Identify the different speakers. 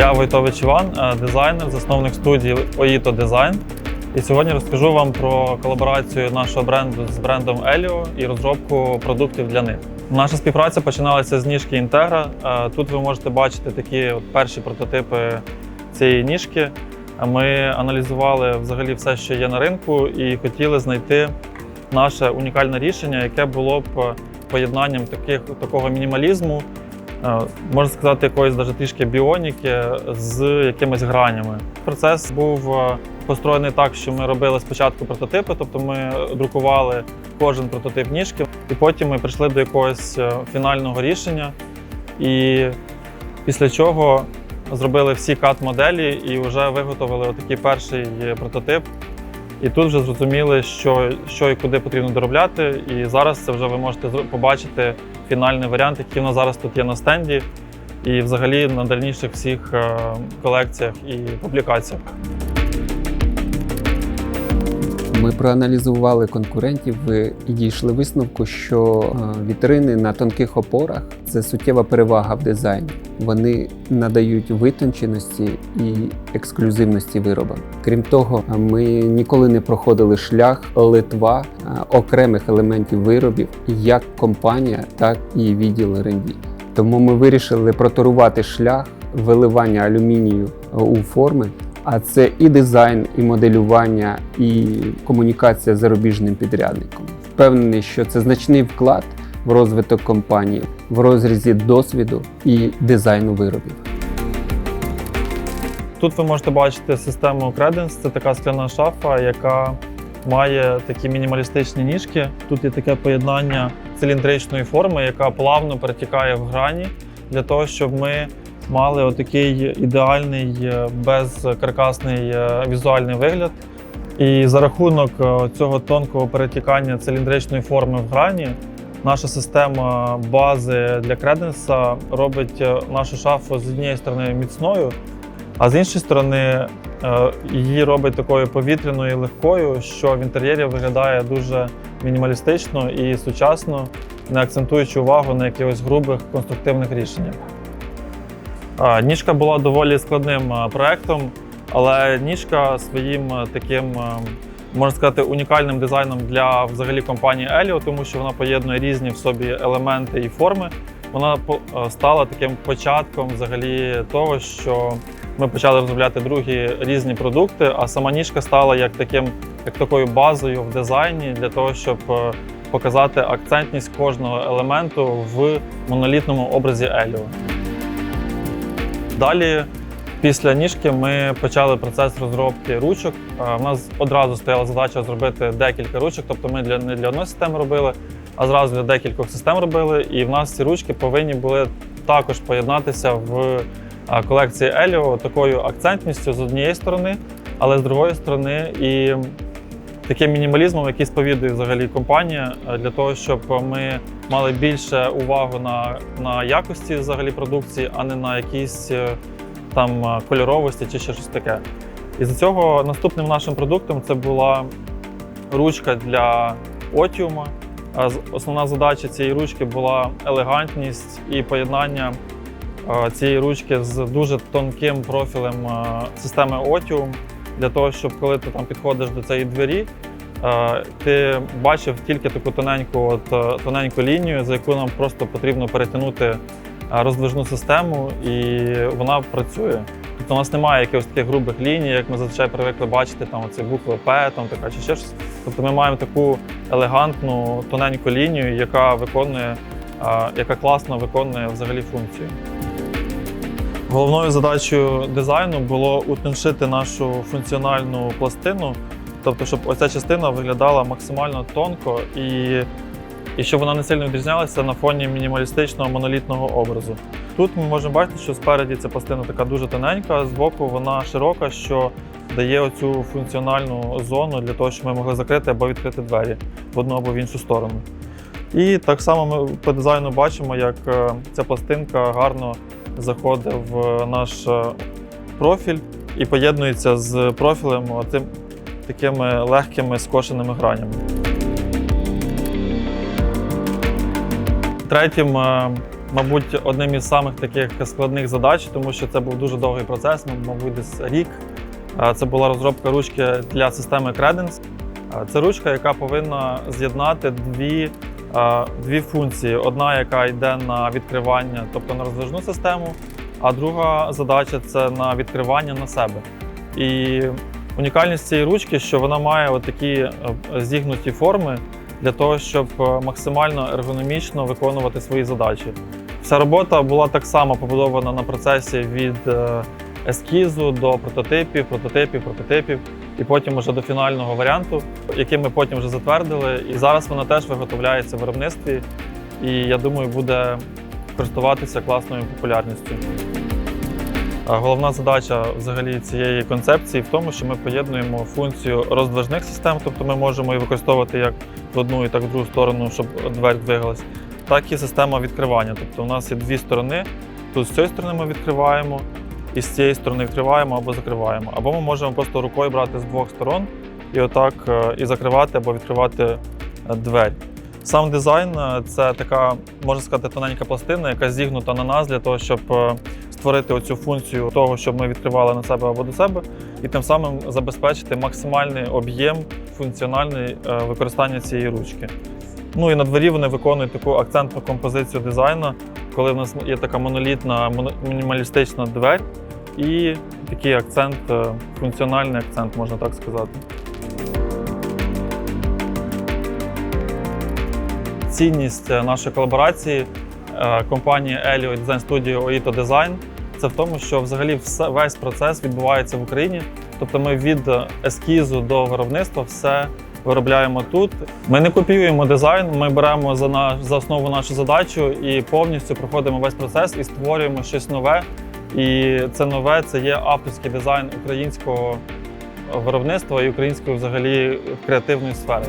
Speaker 1: Я Войтович Іван, е, дизайнер, засновник студії Oito Design. І сьогодні розкажу вам про колаборацію нашого бренду з брендом Elio і розробку продуктів для них. Наша співпраця починалася з ніжки Інтегра. Е, Тут ви можете бачити такі перші прототипи цієї ніжки. Ми аналізували взагалі все, що є на ринку, і хотіли знайти наше унікальне рішення, яке було б поєднанням таких, такого мінімалізму, можна сказати, якоїсь навіть трішки біоніки з якимись гранями. Процес був е, построєний так, що ми робили спочатку прототипи, тобто ми друкували кожен прототип ніжки, і потім ми прийшли до якогось е, фінального рішення. І після чого зробили всі кат-моделі і вже виготовили отакий перший прототип. І тут вже зрозуміли, що, що і куди потрібно доробляти. І зараз це вже ви можете побачити фінальний варіант, який у нас зараз тут є на стенді, і взагалі на дальніших всіх е, колекціях і публікаціях.
Speaker 2: Ми проаналізували конкурентів і дійшли висновку, що е, вітрини на тонких опорах це суттєва перевага в дизайні. Вони надають витонченості і ексклюзивності виробам. Крім того, е, ми ніколи не проходили шлях литва е, окремих елементів виробів як компанія, так і відділ R&D. Тому ми вирішили проторувати шлях виливання алюмінію у форми а це і дизайн, і моделювання, і комунікація з зарубіжним підрядником. Впевнений, що це значний вклад в розвиток компанії в розрізі досвіду і дизайну виробів.
Speaker 1: Тут ви можете бачити систему Credence. Це така скляна шафа, яка має такі мінімалістичні ніжки. Тут є таке поєднання циліндричної форми, яка плавно перетікає в грані для того, щоб ми мали отакий ідеальний е, безкаркасний е, візуальний вигляд. І за рахунок е, цього тонкого перетікання циліндричної форми в грані, наша система бази для креденса робить нашу шафу з однієї сторони міцною, а з іншої сторони її робить такою повітряною і легкою, що в інтер'єрі виглядає дуже мінімалістично і сучасно, не акцентуючи увагу на якихось грубих конструктивних рішеннях. Ніжка була доволі складним проектом, але ніжка своїм таким, можна сказати, унікальним дизайном для взагалі компанії Elio, тому що вона поєднує різні в собі елементи і форми. Вона стала таким початком взагалі того, що ми почали розробляти другі різні продукти, а сама ніжка стала як таким, як такою базою в дизайні для того, щоб показати акцентність кожного елементу в монолітному образі Elio. Далі, після ніжки, ми почали процес розробки ручок. У нас одразу стояла задача зробити декілька ручок, тобто ми для, не для одної системи робили, а зразу для декількох систем робили. І в нас ці ручки повинні були також поєднатися в колекції Еліо такою акцентністю з однієї сторони, але з другої сторони і таким мінімалізмом, який сповідує взагалі компанія, е, для того, щоб ми мали більше увагу на, на якості взагалі продукції, а не на якісь е, там е, кольоровості чи ще щось таке. І з цього наступним нашим продуктом це була ручка для отіума. Основна задача цієї ручки була елегантність і поєднання цієї ручки з дуже тонким профілем системи Otium, для того, щоб коли ти там підходиш до цієї двері, е, ти бачив тільки таку тоненьку, от, е, тоненьку лінію, за яку нам просто потрібно перетягнути е, роздвижну систему, і вона працює. Тобто у нас немає якихось таких грубих ліній, як ми зазвичай привикли бачити, там оці букви П, там така чи ще щось. Тобто ми маємо таку елегантну тоненьку лінію, яка виконує, яка класно виконує взагалі функцію. Головною задачею дизайну було утоншити нашу функціональну пластину, тобто, щоб оця частина виглядала максимально тонко і, і щоб вона не сильно відрізнялася на фоні мінімалістичного монолітного образу. Тут ми можемо бачити, що спереді ця пластина така дуже тоненька, збоку вона широка, що дає оцю функціональну зону для того, щоб ми могли закрити або відкрити двері в одну або в іншу сторону. І так само ми по дизайну бачимо, як е, ця пластинка гарно заходить в наш е, профіль і поєднується з профілем тим такими легкими скошеними гранями. Третім е, мабуть, одним із самих таких складних задач, тому що це був дуже довгий процес, ну, мабуть, десь рік. Е, Це була розробка ручки для системи Credence. Це ручка, яка повинна з'єднати дві, дві функції: одна, яка йде на відкривання, тобто на роздвижну систему, а друга задача це на відкривання на себе. І унікальність цієї ручки, що вона має от такі е, зігнуті форми для того, щоб е, максимально ергономічно виконувати свої задачі. Вся робота була так само побудована на процесі від е, ескізу до прототипів, прототипів, прототипів, і потім уже до фінального варіанту, який ми потім вже затвердили. І зараз вона теж виготовляється в виробництві, і я думаю, буде користуватися класною популярністю. Головна задача взагалі цієї концепції в тому, що ми поєднуємо функцію роздвижних систем, тобто ми можемо її використовувати як в одну і так в другу сторону, щоб двері двигалась, так і система відкривання. Тобто у нас є дві сторони. Тут з цієї сторони ми відкриваємо, і з цієї сторони відкриваємо або закриваємо. Або ми можемо просто рукою брати з двох сторон і отак е, і закривати або відкривати е, двері. Сам дизайн е, це така, можна сказати, тоненька пластина, яка зігнута на нас для того, щоб створити оцю функцію того, щоб ми відкривали на себе або до себе, і тим самим забезпечити максимальний об'єм функціональний використання цієї ручки. Ну і на дворі вони виконують таку акцентну композицію дизайну, коли в нас є така монолітна мінімалістична двері і такий акцент, е, функціональний акцент, можна так сказати. Цінність е, нашої колаборації е, компанії Elio дизайн студії Oito Design це в тому, що взагалі весь процес відбувається в Україні. Тобто ми від ескізу до виробництва все виробляємо тут. Ми не копіюємо дизайн, ми беремо за, наш за основу нашу задачу і повністю проходимо весь процес і створюємо щось нове. І це нове це є авторський дизайн українського виробництва і української взагалі креативної сфери.